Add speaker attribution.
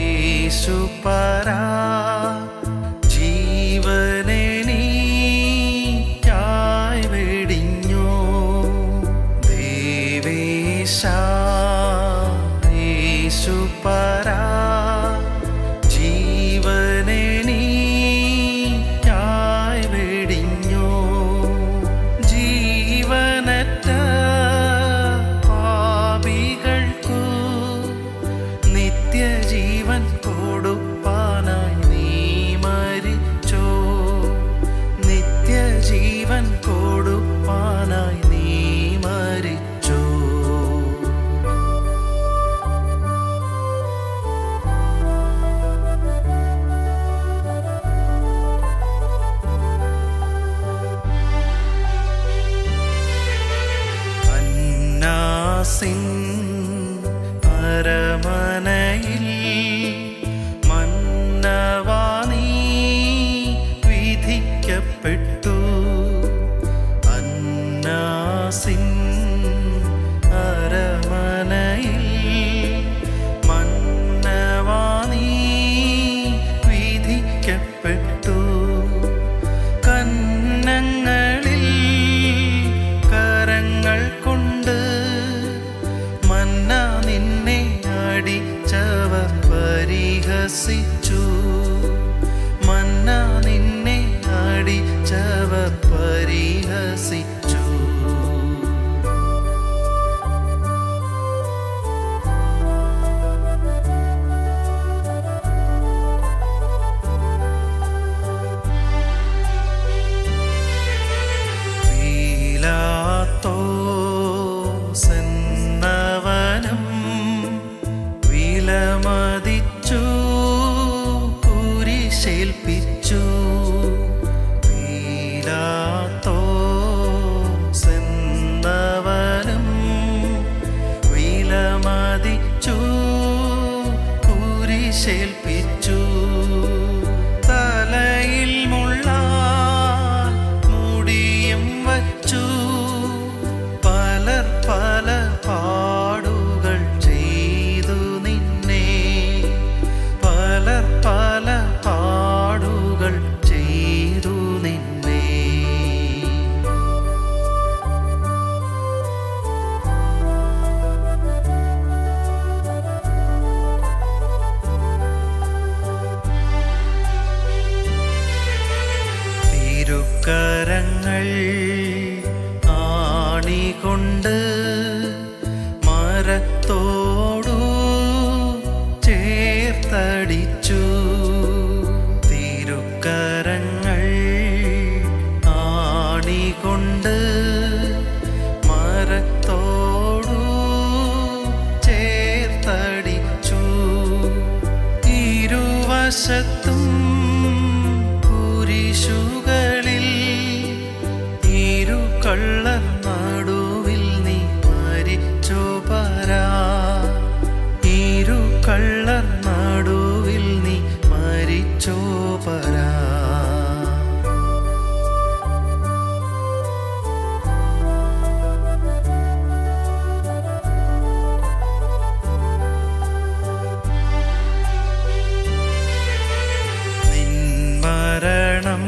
Speaker 1: യേശുപരാ ജീവനെ നീ വെടിഞ്ഞു ദേവേശാ sing പരിഹസിച്ചു മന്ന നിന്നെ അടിച്ചവർ പരിഹസിച്ചു. പീലാത്തോസെന്നവനും വിലമതിച്ചു കുരിശേൽപ്പിച്ചു പീലാത്തോസെന്നവനും വിലമതിച്ചു. കുരിശേൽപ്പിച്ചു തിരുക്കരങ്ങൾ ആണികൊണ്ട് മരത്തോടു ചേർത്തടിച്ചു. തിരുക്കരങ്ങൾ ആണികൊണ്ട് മരത്തോടു ചേർത്തടിച്ചു. ഇരുവശത്തും കുരിശുകളിൽ കള്ളർ നടുവിൽ നീ മരിച്ചോ പരാ. ഇരു കള്ളർ നടുവിൽ നീ മരിച്ചോ പരാ. മരണം